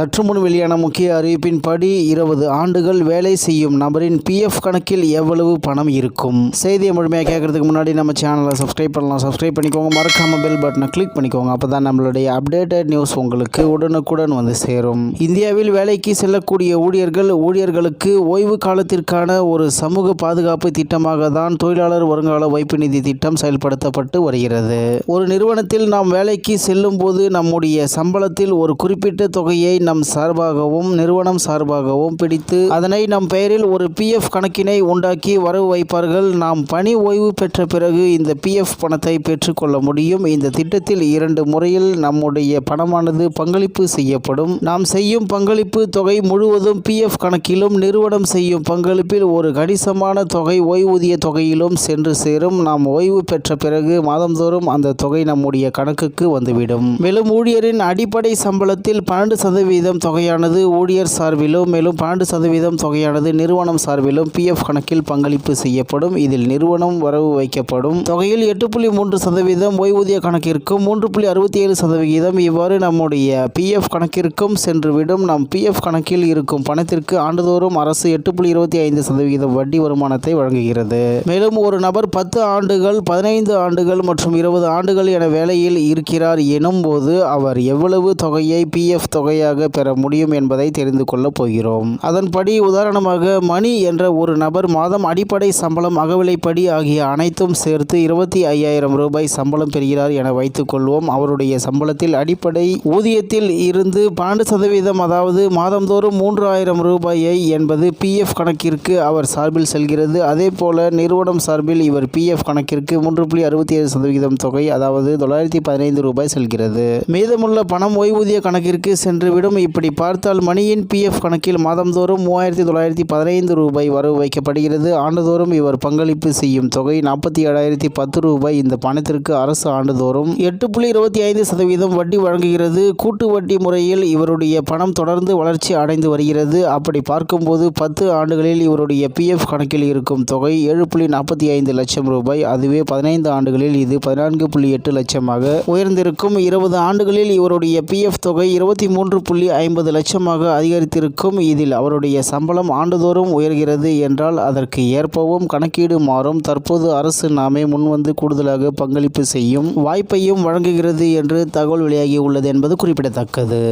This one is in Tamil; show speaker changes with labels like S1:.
S1: சற்று முன் வெளியான முக்கிய அறிவிப்பின்படி இருபது ஆண்டுகள் வேலை செய்யும் நபரின் பிஎஃப் கணக்கில் எவ்வளவு பணம் இருக்கும்? செய்தியை முழுமையாக கேட்கறதுக்கு முன்னாடி நம்ம சேனலை சப்ஸ்கிரைப் பண்ணலாம். சப்ஸ்கிரைப் பண்ணிக்கோங்க. மறக்காம பெல் பட்டனை கிளிக் பண்ணிக்கோங்க. அப்போ தான் நம்மளுடைய அப்டேட்டட் நியூஸ் உங்களுக்கு உடனுக்குடன் வந்து சேரும். இந்தியாவில் வேலைக்கு செல்லக்கூடிய ஊழியர்கள் ஊழியர்களுக்கு ஓய்வு காலத்திற்கான ஒரு சமூக பாதுகாப்பு திட்டமாக தான் தொழிலாளர் வருங்கால வைப்பு நிதி திட்டம் செயல்படுத்தப்பட்டு வருகிறது. ஒரு நிறுவனத்தில் நாம் வேலைக்கு செல்லும் போது நம்முடைய சம்பளத்தில் ஒரு குறிப்பிட்ட தொகையை நம் சார்பாகவும் நிறுவனம் சார்பாகவும் பிடித்து அதனை நம் பெயரில் ஒரு பிஎஃப் கணக்கினை உண்டாக்கி வரவு வைப்பார்கள். நாம் பணி ஓய்வு பெற்ற பிறகு இந்த பிஎஃப் பணத்தை பெற்றுக்கொள்ள முடியும். இந்த திட்டத்தில் இரண்டு முறையில் நம்முடைய பணமானது பங்களிப்பு செய்யப்படும். நாம் செய்யும் பங்களிப்பு தொகை முழுவதும் பிஎஃப் கணக்கிலும் நிறுவனம் செய்யும் பங்களிப்பில் ஒரு கணிசமான தொகை ஓய்வூதிய தொகையிலும் சென்று சேரும். நாம் ஓய்வு பெற்ற பிறகு மாதந்தோறும் அந்த தொகை நம்முடைய கணக்குக்கு வந்துவிடும். மேலும் ஊழியரின் அடிப்படை சம்பளத்தில் பன்னெண்டு சதவீதம் தொகையானது ஊழியர் சார்பிலும் மேலும் பன்னெண்டு சதவீதம் தொகையானது நிறுவனம் சார்பிலும் பிஎஃப் கணக்கில் பங்களிப்பு செய்யப்படும். இதில் நிறுவனம் வரவு வைக்கப்படும். தொகையில் எட்டு புள்ளி மூன்று சதவீதம் ஓய்வூதிய கணக்கிற்கும் மூன்று புள்ளி அறுபத்தி ஏழு சதவிகிதம் இவ்வாறு நம்முடைய பிஎஃப் கணக்கிற்கும் சென்றுவிடும். நம் பிஎஃப் கணக்கில் இருக்கும் பணத்திற்கு ஆண்டுதோறும் அரசு எட்டு புள்ளி இருபத்தி ஐந்து சதவிகிதம் வட்டி வருமானத்தை வழங்குகிறது. மேலும் ஒரு நபர் பத்து ஆண்டுகள் பதினைந்து ஆண்டுகள் மற்றும் இருபது ஆண்டுகள் என வேலையில் இருக்கிறார் எனும் போது அவர் எவ்வளவு தொகையை பிஎஃப் தொகையாக பெற முடியும் என்பதை தெரிந்து கொள்ளப் போகிறோம். அதன்படி உதாரணமாக மணி என்ற ஒரு நபர் மாதம் அடிப்படை சம்பளம் அகவிலைப்படி ஆகிய அனைத்தும் சேர்த்து இருபத்தி ஐயாயிரம் ரூபாய் சம்பளம் பெறுகிறார் என வைத்துக் கொள்வோம். அவருடைய சம்பளத்தில் அடிப்படை ஊதியத்தில் இருந்து பன்னெண்டு சதவீதம் அதாவது மாதந்தோறும் மூன்று ஆயிரம் ரூபாயை என்பது பிஎஃப் கணக்கிற்கு அவர் சார்பில் செல்கிறது. அதே போல நிறுவனம் சார்பில் இவர் பிஎஃப் கணக்கிற்கு மூன்று புள்ளி அறுபத்தி ஏழு சதவீதம் தொகை அதாவது தொள்ளாயிரத்தி பதினைந்து ரூபாய் செல்கிறது. மீதமுள்ள பணம் ஓய்வூதிய கணக்கிற்கு சென்றுவிடும் இப்படி பார்த்தால் மணியின் பிஎஃப் கணக்கில் மாதந்தோறும் மூவாயிரத்தி தொள்ளாயிரத்தி பதினைந்து ரூபாய் வரவு வைக்கப்படுகிறது. ஆண்டுதோறும் இவர் பங்களிப்பு செய்யும் தொகை நாற்பத்தி ஏழாயிரத்தி பத்து ரூபாய். இந்த பணத்திற்கு அரசு ஆண்டுதோறும் எட்டு புள்ளி இருபத்தி ஐந்து சதவீதம் வட்டி வழங்குகிறது. கூட்டு வட்டி முறையில் இவருடைய பணம் தொடர்ந்து வளர்ச்சி அடைந்து வருகிறது. அப்படி பார்க்கும்போது பத்து ஆண்டுகளில் இவருடைய பிஎஃப் கணக்கில் இருக்கும் தொகை ஏழு புள்ளி நாற்பத்தி ஐந்து லட்சம் ரூபாய். அதுவே பதினைந்து ஆண்டுகளில் இது பதினான்கு புள்ளி எட்டு லட்சமாக உயர்ந்திருக்கும். இருபது ஆண்டுகளில் இவருடைய பிஎஃப் தொகை இருபத்தி மூன்று புள்ளி புள்ளி ஐம்பது லட்சமாக அதிகரித்திருக்கும் இதில் அவருடைய சம்பளம் ஆண்டுதோறும் உயர்கிறது என்றால் அதற்கு ஏற்பவும் கணக்கீடு மாறும். தற்போது அரசு நாமே முன்வந்து கூடுதலாக பங்களிப்பு செய்யும் வாய்ப்பையும் வழங்குகிறது என்று தகவல் வெளியாகி உள்ளது என்பது குறிப்பிடத்தக்கது.